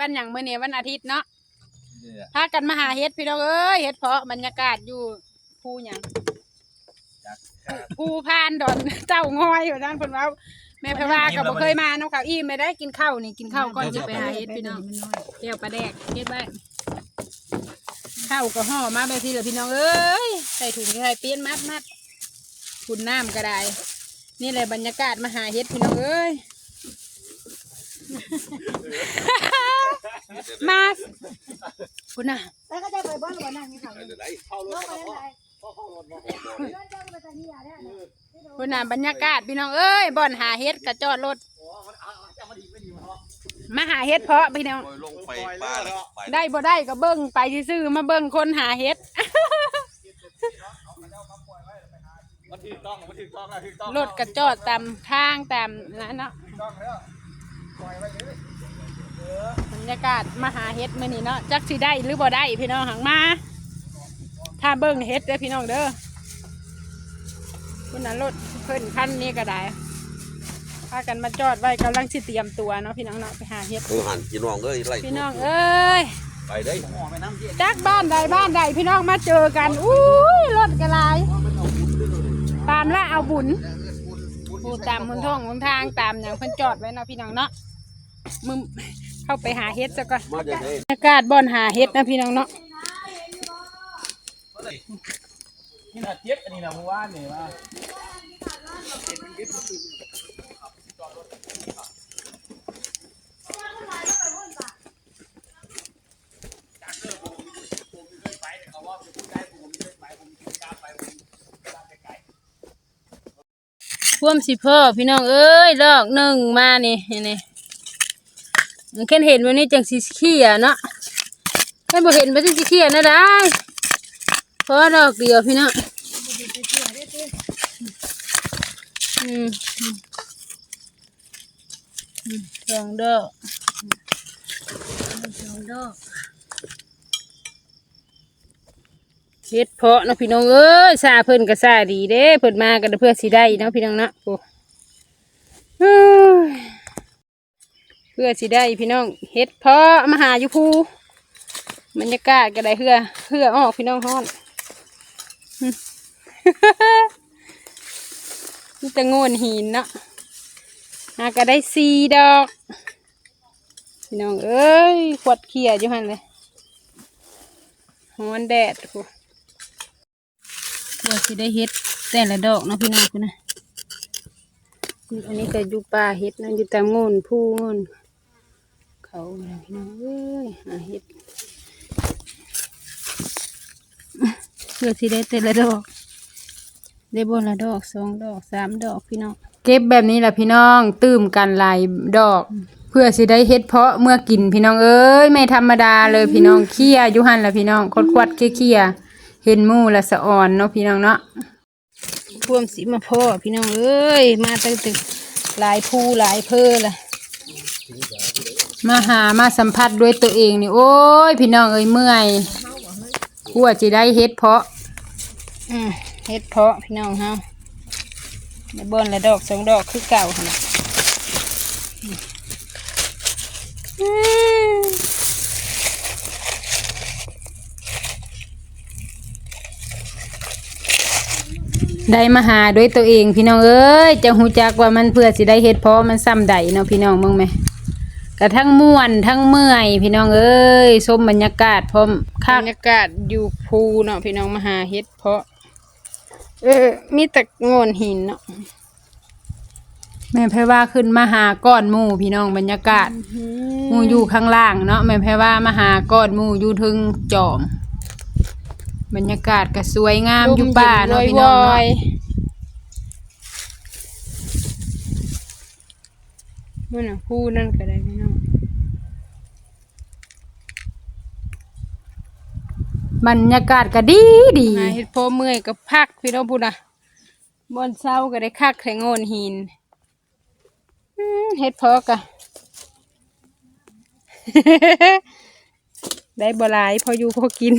วันหยังมื้อนี้วันอาทิตย์เนาะเนี่ยพากันมาหาเฮ็ดพี่น้องเอ้ยเฮ็ดเพาะบรรยากาศอยู่ภูหยังจากภูพานดอนเจ้างอยอยู่นั่นเพิ่นว่าแม่พะว่าก็บ่เคยมาเนาะค่ะอิ่มไม่ได้กินข้าวนี่กินข้าวก่อนจะไปหาเฮ็ดพี่น้องเดี๋ยวปลาแดกเฮ็ดไว้ข้าวก็ห่อมาแบบนี้แหละพี่น้องเอ้ยใส่ถุงใส่เปี้ยนมัดมัดคุณน้ำก็ได้ นี่แหละบรรยากาศมาหาเฮ็ดพี่น้องเอ้ย มาคุณน่ะแล้วก็จะไปบ้านวันนั้นนี่ค่ะเดี๋ยวไหนเข้ารถน้องเข้าไปรถไหนเข้าเข้ารถมาเดินเจ้าไปตะเนียเนี่ยคุณน่ะบรรยากาศพี่น้องเอ้ยบ่อนหาเฮ็ดกระจอดรถมาหาเฮ็ดเพาะพี่น้องโอยลงไปป้าแล้วไปได้บ่ได้ก็เบิ้งไปซื่อๆมาเบิ้งคนหาเฮ็ดมันถูกต้องมันถูกต้องแล้วถูกต้องรถกระจอดตามทางตามนั้นเนาะ บรรยากาศมาหาเฮ็ดมื้อนี้เนาะจักสิได้หรือบ่ได้พี่น้องหังมาถ้าเบิ้งเฮ็ดเด้อพี่น้องเด้อคุณน่ะรถเพิ่นคันนี้ก็ได้พากันมาจอดไว้กำลังสิเตรียมตัวเนาะพี่น้องเนาะไปหาเฮ็ดเออหันพี่น้องเอ้ยไล่พี่น้องเอ้ยไปได้หม้อไปน้ำเย็นจากบ้านใดบ้านใดพี่น้องมาเจอกันอุ้ยรถกระลายตามละเอาบุญผู้ตามหนทางหนทางตามอย่างเพิ่นจอดไว้เนาะพี่น้องเนาะมึง เข้าไปหาเฮ็ดซะก่อนมาจากไหนบรรยากาศบ่อนหาเฮ็ดนะพี่น้องเนาะนี่นะเจ็บอันนี้นะเมื่อวานนี่ว่าพ่วมสิพ่อพี่น้องเอ้ยดอกหนึ่งมานี่นี่นี่มัน แค่เห็นวันนี้จังสิเขี้ยเนาะแค่บ่เห็นมันจังสิเขี้ยนะได้เพราะดอกเดียวพี่น้องอืมอืมอืมสองดอกสองดอกเฮ็ดเพาะเนาะพี่น้องเอ้ยซาเพิ่นก็ซาดีเด้เพิ่นมากันเพื่อสิได้เนาะพี่น้องเนาะโอ้เฮ้ยเพื่อสิได้พี่น้องเฮ็ดเพาะมาหาอยู่ภูบรรยากาศก็ได้เพื่อเพื่อออกพี่น้องฮ้อนนี่จะงนหินเนาะหาก็ได้สี่ดอก พี่น้องเอ้ยขวดเขียอยู่หันเลยฮ้อนแดดโอ้ว่าสิได้เฮ็ดแต่ละดอกเนาะพี่น้องคุณนะอันนี้ก็อยู่ป่าเฮ็ดนะอยู่ตามโงนผู้โงน เขาเนี่ยพี่น้องเอ้ยหาเฮ็ดเพื่อสิได้แต่ละดอก ได้บนละดอกสองดอกสามดอกพี่น้องเก็บแบบนี้แหละพี่น้องตื่มกันหลายดอก เพื่อสิได้เฮ็ดเพาะเมื่อกินพี่น้องเอ้ยไม่ธรรมดาเลยพี่น้องเคี่ยอยู่หันละพี่น้องคดควัดๆเคี่ยๆเห็นหมู่ละสะอ่อนเนาะพี่น้องเนาะท่วมสีมาพ่อพี่น้องเอ้ยมาตั้งแต่หลายภูหลายเพอละ มาหามาสัมผัสด้วยตัวเองนี่โอ้ย พี่น้องเอ้ยเมื่อยกลัวจะได้เฮ็ดเพาะอืมเฮ็ดเพาะพี่น้องเฮาในบอนละดอกสองดอกคือเก่าหั่นน่ะอืมได้มาหาด้วยตัวเองพี่น้องเอ้ยจะหูจักว่ามันเพื่อสิได้เฮ็ดเพราะมันซ้ำใดเนาะพี่น้องมึงไหม กระทั้งม่วนทั้งเมื่อย พี่น้องเอ้ยชมบรรยากาศพร้อมข้างบรรยากาศอยู่ภูเนาะพี่น้องมาหาเฮ็ดเพราะ เออ มีแต่โงนหินเนาะแม่แพ่ว่าขึ้นมาหาก้อนหมู่พี่น้องบรรยากาศหมู่อยู่ข้างล่างเนาะแม่แพ่ว่ามาหาก้อนหมู่อยู่ถึงจอม บรรยากาศก็สวยงามอยู่ป่าเนาะพี่น้องเนาะนั่นน่ะพูนั่นก็ได้พี่น้อง บรรยากาศก็ดีดีมาเฮ็ดพอเมื่อยก็พักพี่น้องพูดนะบอนเช้าก็ได้คักแข่งโงนหินอืมเฮ็ดพอกะ ได้บ่หลายพออยู่พอกิน